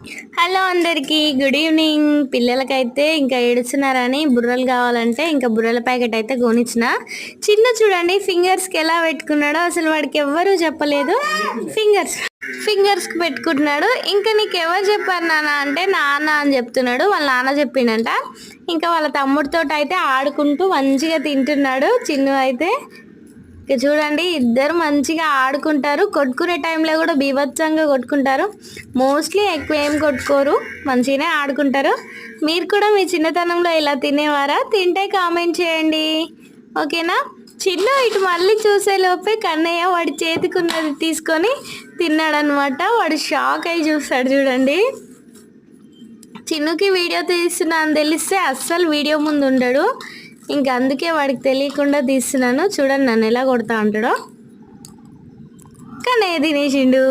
Hello అందరికీ good evening. పిల్లలకైతే ఇంకా ఏడుస్తున్నారని బుర్రలు కావాలంటే ఇంకా బుర్రల ప్యాకెట్ అయితే కొనిచ్చిన. చిన్న చూడండి ఫింగర్స్కి ఎలా పెట్టుకున్నాడో అసలు వాడికి ఎవ్వరూ చెప్పలేదు. ఫింగర్స్ ఫింగర్స్కి పెట్టుకుంటున్నాడు. ఇంకా నీకు ఎవరు చెప్పారు నాన్న అంటే నాన్న అని చెప్తున్నాడు. వాళ్ళ నాన్న చెప్పిండంట. ఇంకా వాళ్ళ తమ్ముడితో అయితే ఆడుకుంటూ మంచిగా తింటున్నాడు. చిన్ను అయితే ఇక చూడండి ఇద్దరు మంచిగా ఆడుకుంటారు. కొట్టుకునే టైంలో కూడా బీభత్సంగా కొట్టుకుంటారు. మోస్ట్లీ ఎక్కువ ఏం కొట్టుకోరు మంచిగానే ఆడుకుంటారు. మీరు కూడా మీ చిన్నతనంలో ఇలా తినేవారా? తింటే కామెంట్ చేయండి. ఓకేనా? చిన్న ఇటు మళ్ళీ చూసే లోపే కన్నయ్య వాడి చేతికున్నది తీసుకొని తిన్నాడనమాట. వాడు షాక్ అయి చూస్తాడు చూడండి. చిన్నుకి వీడియో తీస్తున్నా అని తెలిస్తే అస్సలు వీడియో ముందు ఉండడు. ఇంకా అందుకే వాడికి తెలియకుండా తీస్తున్నాను. చూడండి నన్ను ఎలా కొడతా ఉంటాడో. కానీ తినేసిండు